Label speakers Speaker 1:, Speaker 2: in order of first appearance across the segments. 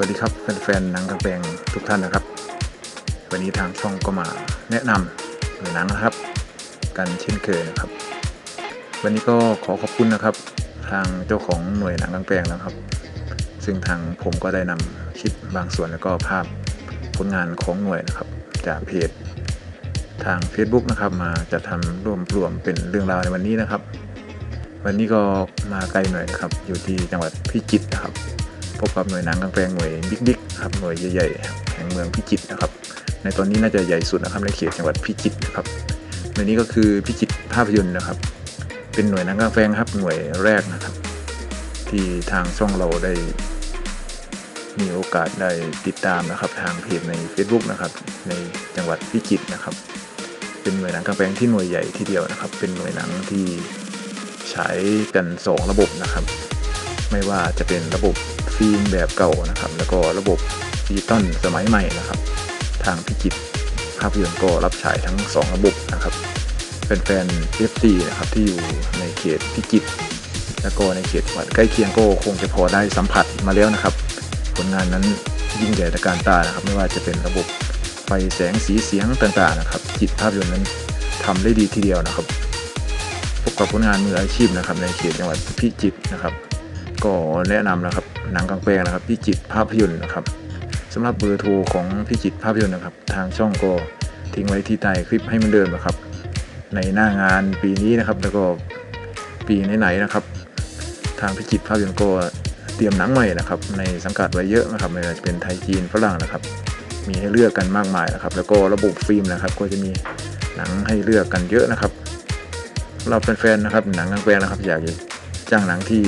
Speaker 1: วัสดีครับแฟนๆหนังกางแปลงทุกท่านนะครับ วันนี้ทางช่องก็มาแนะนำหนังนะครับ กันเช่นเคยนะครับ วันนี้ก็ขอขอบคุณนะครับ ทางเจ้าของหน่วยหนังกางแปลงนะครับ ซึ่งทางผมก็ได้นำคลิปบางส่วนแล้วก็ภาพผลงานของหน่วยนะครับ จากเพจ ทาง Facebook นะครับ มาจัดทำรวมรวมเป็นเรื่องราวในวันนี้นะครับ วันนี้ก็มาไกลหน่อยนะครับ อยู่ที่จังหวัดพิจิตรนะครับ พบกับหน่วยหนังกลางแปลงหน่วยบิ๊กๆครับหน่วยใหญ่ๆแห่งเมืองพิจิตรนะครับ ในตอนนี้น่าจะใหญ่สุดนะครับในเขตจังหวัดพิจิตรนะครับหน่วยนี้ก็คือพิจิตรภาพยนตร์นะครับ เป็นหน่วยหนังกลางแปลงครับหน่วยแรกนะครับ ที่ทางช่องเราได้มีโอกาสได้ติดตามนะครับทางเพจใน Facebook นะครับในจังหวัดพิจิตรนะครับ เป็นหน่วยหนังกลางแปลงที่หน่วยใหญ่ที่เดียวนะครับ เป็นหน่วยหนังที่ใช้กันสองระบบนะครับ ไม่ว่าจะเป็นระบบ ฟิล์มแบบเก่านะครับ แล้วก็ระบบดิจิตอลสมัยใหม่นะครับ ทางพิจิตภาพยนตร์ก็รับฉายทั้ง 2 ระบบนะครับแฟนๆ FC นะครับที่อยู่ในเขตพิจิตรแล้วก็ในเขตจังหวัดใกล้เคียงก็คงจะพอได้สัมผัสมาแล้วนะครับ ผลงานนั้นยิ่งใหญ่ตะการตานะครับ ไม่ว่าจะเป็นระบบไฟแสงสีเสียงต่างๆนะครับ จิตภาพยนตร์นั้นทำได้ดีทีเดียวนะครับพบกับผลงานมืออาชีพนะครับ ในเขตจังหวัดพิจิตรนะครับ ก็แนะนำนะครับ หนังกลางแปลงนะครับพิจิตภาพยนตร์นะครับสำหรับเบอร์โทรของพิจิตภาพยนตร์นะครับ ทางช่องก็ทิ้งไว้ที่ใต้คลิปให้มันเดิมนะครับ ในหน้างานปีนี้นะครับ แล้วก็ปีไหนๆนะครับ ทางพิจิตภาพยนตร์ก็เตรียมหนังใหม่นะครับ ในสังกัดไว้เยอะนะครับไม่ว่าจะเป็นไทยจีนฝรั่งนะครับ มีให้เลือกกันมากมายนะครับ แล้วก็ระบบฟิล์มนะครับ ก็จะมีหนังให้เลือกกันเยอะนะครับสำหรับแฟนๆนะครับหนังกลางแปลงนะครับ อยากจ้างหนังที่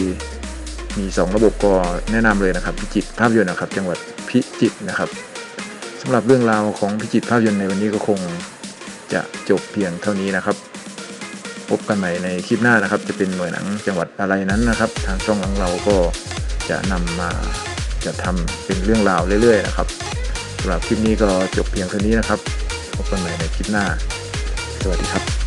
Speaker 1: มี 2 ระบบก็แนะนำเลยนะครับ พิจิตรภาพยนตร์นะครับ จังหวัดพิจิตรนะครับสำหรับเรื่องราวของพิจิตรภาพยนตร์ในวันนี้ก็คงจะจบเพียงเท่านี้นะครับ พบกันใหม่ในคลิปหน้านะครับ จะเป็นหน่วยหนังจังหวัดอะไรนั้นนะครับ ทางช่องของเราก็จะนำมาจะทำเป็นเรื่องราวเรื่อยๆนะครับสำหรับคลิปนี้ก็จบเพียงเท่านี้นะครับพบกันใหม่ในคลิปหน้า สวัสดีครับ